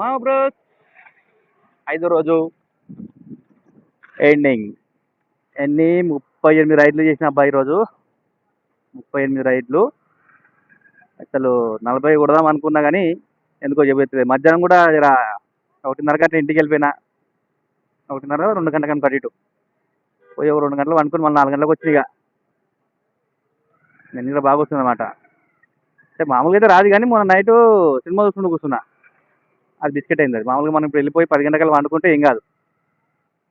మా ఐదో రోజు. ఎండింగ్ ఎన్ని? ముప్పై ఎనిమిది రైడ్లు చేసిన అబ్బాయి ఈరోజు. ముప్పై ఎనిమిది రైడ్లు. అసలు నలభై కొడదాం అనుకున్నా కానీ ఎందుకో చెబుతుంది మధ్యాహ్నం కూడా జర ఒకటిన్నర గంటల ఇంటికి వెళ్ళిపోయినా. ఒకటిన్నర రెండు గంటల కనుక ఇటు. పోయి ఒక రెండు గంటలు అనుకుని మళ్ళీ నాలుగు గంటలకు వచ్చి ఇక. నిన్న బాగా వస్తుంది అనమాట అంటే మామూలుగా అయితే రాదు కానీ మొన్న నైట్ సినిమా చూసుకుంటూ కూర్చున్నా. అది బిస్కెట్ అయింది అది. మామూలుగా మనం ఇప్పుడు వెళ్ళిపోయి పది గంటలకు వండుకుంటే ఏం కాదు.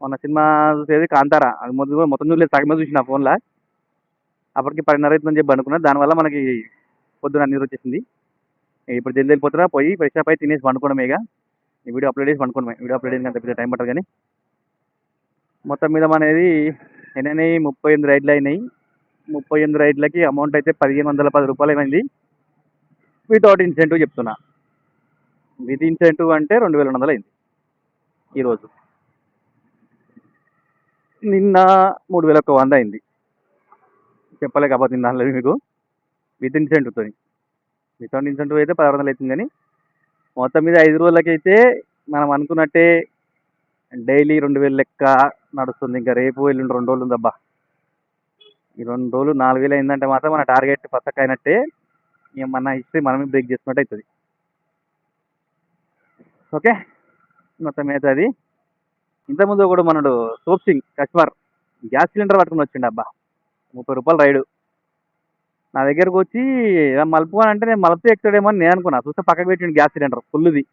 మొన్న సినిమా చూసేది కాంతారా. అది మొత్తం కూడా మొత్తం చూడలేదు సగమే చూసిన ఫోన్లో. అప్పటికి పదిన్నర అవుతుందని చెప్పి అనుకున్నా. దానివల్ల మనకి పొద్దున నీరు వచ్చేసింది. ఇప్పుడు జల్ది వెళ్ళిపోతున్నా పోయి ఫ్రెష్ అప్ అయి తినేసి పండుకోవడమే ఇక. ఈ వీడియో అప్లోడ్ చేసి పండుకోవడమే. వీడియో అప్లోడ్ చేయడానికి పెద్ద టైం పట్టదు కానీ. మొత్తం మీద అనేది ఎన్ని ముప్పై ఎనిమిది రైడ్లు అయినాయి. ముప్పై ఎనిమిది రైడ్లకి అమౌంట్ అయితే పదిహేను వందల పది రూపాయలు అయింది వితౌట్ ఇన్సెంటివ్ చెప్తున్నా. విత్ ఇన్సెంటివ్ అంటే రెండు వేల రెండు వందలు అయింది ఈరోజు నిన్న మూడు వేల ఒక వంద అయింది. చెప్పలేకపోతే దానిలో మీకు. విత్ ఇన్సెంటివ్తో వితౌట్ ఇన్సెంటివ్ అయితే పదహారు వందలు అవుతుంది కానీ మొత్తం మీద ఐదు రోజులకైతే మనం అనుకున్నట్టే డైలీ రెండు వేలు లెక్క నడుస్తుంది. ఇంకా రేపు ఎల్లుండి రెండు రోజులు ఉందబ్బా. ఈ రెండు రోజులు నాలుగు వేలు అయిందంటే మాత్రం మన టార్గెట్ పక్కకైనట్టే ఇక మన హిస్టరీ మనమే బ్రేక్ చేసుకున్నట్టు అవుతుంది ఓకే? మొత్తం అయితే అది ఇంతకుముందు కూడా మనడు సోప్ సింగ్ కస్టమర్ గ్యాస్ సిలిండర్ పట్టుకుని వచ్చిండు అబ్బా. ముప్పై రూపాయలు రైడు. నా దగ్గరకు వచ్చి "ఇలా అని అంటే నేను మలుపు ఎక్కుతాడేమో అని నేను అనుకున్నా. చూస్తే పక్కకు పెట్టిండు గ్యాస్ సిలిండర్ ఫుల్ది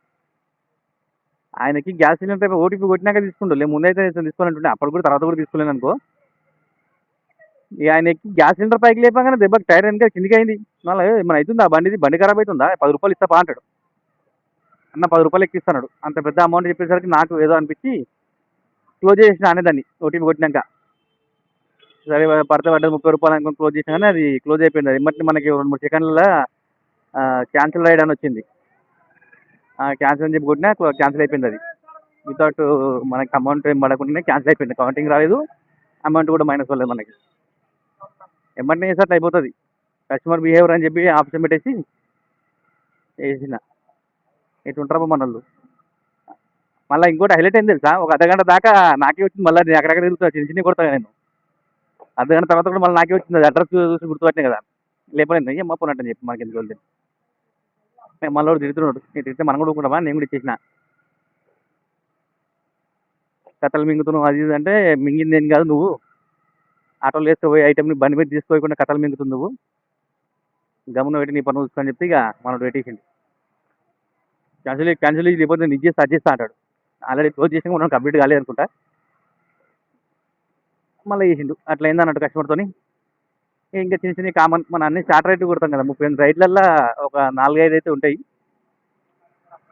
ఆయనకి గ్యాస్ సిలిండర్ ఓటీపీ కొట్టినాక తీసుకుంటూ లేదు ముందైతే తీసుకోవాలంటుండే అప్పుడు కూడా తర్వాత కూడా తీసుకోలేను అనుకో. ఇక ఆయన ఎక్కి గ్యాస్ సిలిండర్ పైకి లేపగానే దెబ్బకి టైర్ వెనక కిందికి అయింది మళ్ళీ ఏమైనా అవుతుందా? బండిది బండి ఖరాబ్ అవుతుందా? పది రూపాయలు ఇస్తా అంటాడు. అన్న పది రూపాయలు ఎక్కిస్తున్నాడు అంత పెద్ద అమౌంట్ చెప్పేసరికి నాకు ఏదో అనిపించి క్లోజ్ చేసిన అనేదాన్ని ఓటీపీ కొట్టినాక. సరే పడితే పడ్డది ముప్పై రూపాయలు అనుకుని క్లోజ్ చేసినా కానీ అది క్లోజ్ అయిపోయింది. అది ఎమ్మటి మనకి రెండు మూడు సెకండ్లలో క్యాన్సిల్ రైడ్ అని వచ్చింది. క్యాన్సిల్ అని చెప్పి కొట్టినా క్యాన్సిల్ అయిపోయింది అది. వితౌట్ మనకి అమౌంట్ ఏం పడకుండానే క్యాన్సిల్ అయిపోయింది. కౌంటింగ్ రాలేదు. అమౌంట్ కూడా మైనస్ అవ్వలేదు మనకి. ఎమ్మటినే చేసినట్టు అయిపోతుంది. కస్టమర్ బిహేవియర్ అని చెప్పి ఆప్షన్ పెట్టేసి వేసిన ఇటు ఉంటారు మన వాళ్ళు మళ్ళీ ఇంకోటి హైలైట్ అయింది తెలుసా? ఒక అర్ధగంట దాకా నాకే వచ్చింది. మళ్ళీ నేను అక్కడక్కడ తిరుగుతా? చిన్న చిన్న కొడతా నేను. అర్ధగంట తర్వాత కూడా మళ్ళీ నాకే వచ్చింది. అడ్రస్ చూసి గుర్తుపట్టినా కదా. లేపలేదు అమ్మ పోనట్టని చెప్పి మనకి ఎందుకు వెళ్తే మళ్ళీ వాడు తిడుతున్నాడు. నేను తిడితే మనం కూడా ఊరుకుంటామా? నేను కూడా ఇచ్చేసిన. కథలు మింగుతున్నావు. అది అంటే మింగింది ఏం కాదు నువ్వు. ఆటోలో పోయి ఐటమ్ని బండి మీద తీసుకోకుండా కథలు మింగుతుంది నువ్వు. గమనం పెట్టి నీ పనులు చూసుకొని చెప్తే ఇక మనోడు పెట్టేసిండు. క్యాన్సిల్ క్యాన్సిల్ చేసి లేకపోతే నిజే స్టార్ట్ చేస్తా అంటాడు. ఆల్రెడీ క్లోజ్ చేసిన మనం కంప్లీట్ కాలేదు అనుకుంటా. మళ్ళీ చేసిండు. అట్లా అయింది అన్నట్టు కస్టమర్తోని. ఇంకా చిన్న చిన్న కామన్ మన అన్ని స్టార్ట్ రైట్ కొడతాం కదా ముప్పై ఎనిమిది రైట్లల్లో ఒక నాలుగైదు అయితే ఉంటాయి.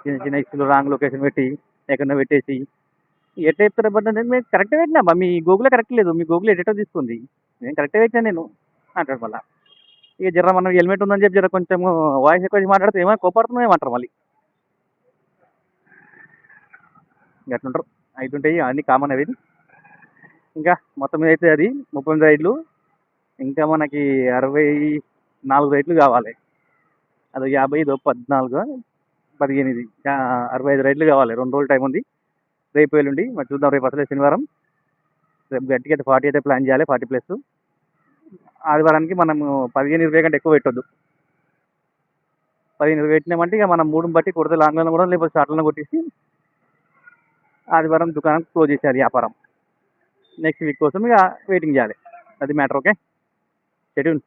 చిన్న చిన్న ఇష్యూలు రాంగ్ లొకేషన్ పెట్టి ఎక్కడో పెట్టేసి. ఎట్లా చెప్తారు బట్ నేను కరెక్ట్ పెట్టినా మీ గూగుల్ కరెక్ట్ లేదు. మీ గూగుల్ ఎడిటో తీసుకుంది. నేను కరెక్ట్ పెట్టినా నేను అంటాడు మళ్ళీ. ఇక జర మనం హెల్మెట్ ఉందని చెప్పి జర కొంచెం వాయిస్ ఎక్కువ మాట్లాడితే ఏమైనా కోపడుతున్నాం ఏమంటారు మళ్ళీ. అట్లుంటారు అవుతుంటాయి అన్నీ కామన్ అవి. ఇంకా మొత్తం మీద అయితే అది ముప్పై ఎనిమిది రైడ్లు. ఇంకా మనకి అరవై నాలుగు రైడ్లు కావాలి. అది యాభై ఇదో పద్నాలుగు పదిహేను ఇది అరవై ఐదు రైడ్లు కావాలి. రెండు రోజులు టైం ఉంది. రేపు ఎల్లుండి మరి చూద్దాం. రేపు అసలే శనివారం. రేపు గట్టిగా అయితే ఫార్టీ అయితే ప్లాన్ చేయాలి ఫార్టీ ప్లస్. ఆదివారానికి మనం పదిహేను ఇరవై కంటే ఎక్కువ పెట్టొద్దు. పదిహేను ఇరవై పెట్టినామంటే ఇక మనం మూడుని బట్టి కొడితే లాంగ్లో కూడా లేకపోతే షార్ట్లను కొట్టేసి ఆదివారం దుకాణం క్లోజ్ చేసేయాలి వ్యాపారం. నెక్స్ట్ వీక్ కోసం ఇక వెయిటింగ్ చేయాలి. అది మ్యాటర్ ఓకే షెడ్యూల్